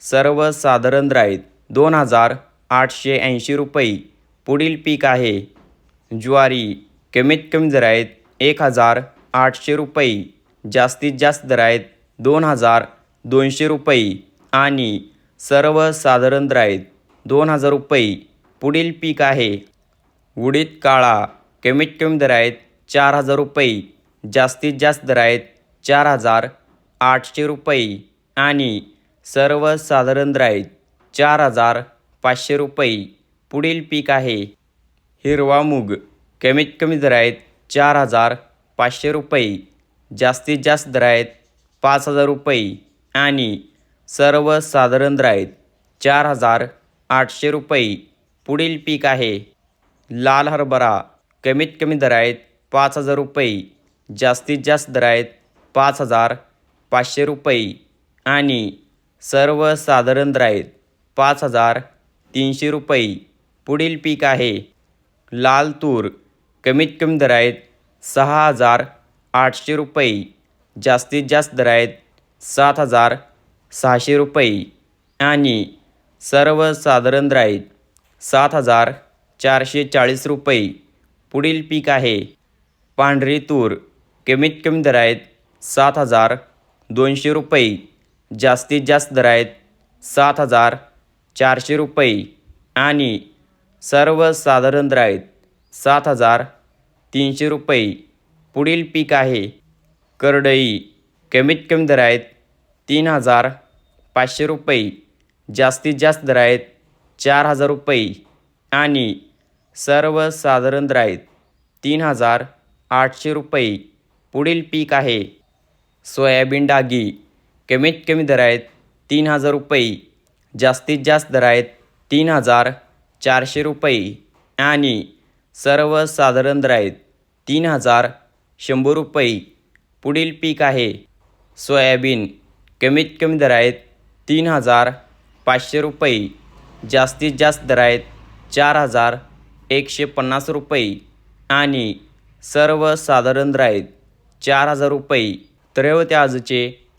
सर्वसाधारण दर दोन हजार आठशे ऐंशी रुपये. पुढील पीक आहे. ज्वारी कमीत कमी दर आहेत एक हजार आठशे रुपये. जास्तीत जास्त दर आहेत दोन हजार दोनशे रुपये. आणि सर्वसाधारण दर आहेत दोन हजार रुपये. पुढील पीक आहे. उडीद काळा कमीत कमी दर आहेत चार हजार रुपये. जास्तीत जास्त दर आहेत चार हजार आठशे रुपये. आणि सर्वसाधारण दर आहेत चार हजार पाचशे रुपये पुढील पीक आहे. हिरवा मूग कमीत कमी दर आहेत चार हजार पाचशे रुपये जास्तीत जास्त दर आहेत पाच हजार रुपये आणि सर्वसाधारण दर आहेत चार हजार आठशे रुपये पुढील पीक आहे. लाल हरभरा कमीत कमी दर आहेत पाच हजार रुपये जास्तीत जास्त दर आहेत पाच हजार पाचशे रुपये आणि सर्वसाधारण साधारण आहेत पाच हजार तीनशे रुपये. पुढील पीक आहे. लाल तूर. कमीत कमी दर आहेत सहा हजार आठशे रुपये. जास्तीत जास्त दर आहेत सात हजार सहाशे रुपये. आणि सर्वसाधारण साधारण आहेत सात हजार चारशे चाळीस रुपये. पुढील पीक आहे. पांढरी तूर. कमीत कमी दर आहेत सात हजार दोनशे रुपये. जास्तीत जास्त दर आहेत सात हजार चारशे रुपये आणि सर्वसाधारण दर आहेत सात हजार तीनशे रुपये पुढील पीक आहे. करडई कमीत कमी दर आहेत तीन हजार पाचशे रुपये जास्तीत जास्त दर आहेत चार हजार रुपये आणि सर्वसाधारण दर आहेत तीन हजार आठशे रुपये पुढील पीक आहे. सोयाबीन डागी कमीत कमी दर आहेत तीन हजार रुपये जास्तीत जास्त दर आहेत तीन हजार चारशे रुपये. आणि सर्वसाधारण दर आहेत तीन हजार शंभर रुपये. पुढील पीक आहे सोयाबीन. कमीत कमी दर आहेत तीन हजार पाचशे रुपये. जास्तीत जास्त दर आहेत चार हजार एकशे पन्नास रुपये. आणि सर्वसाधारण दर आहेत चार हजार रुपये. तर होते आजचे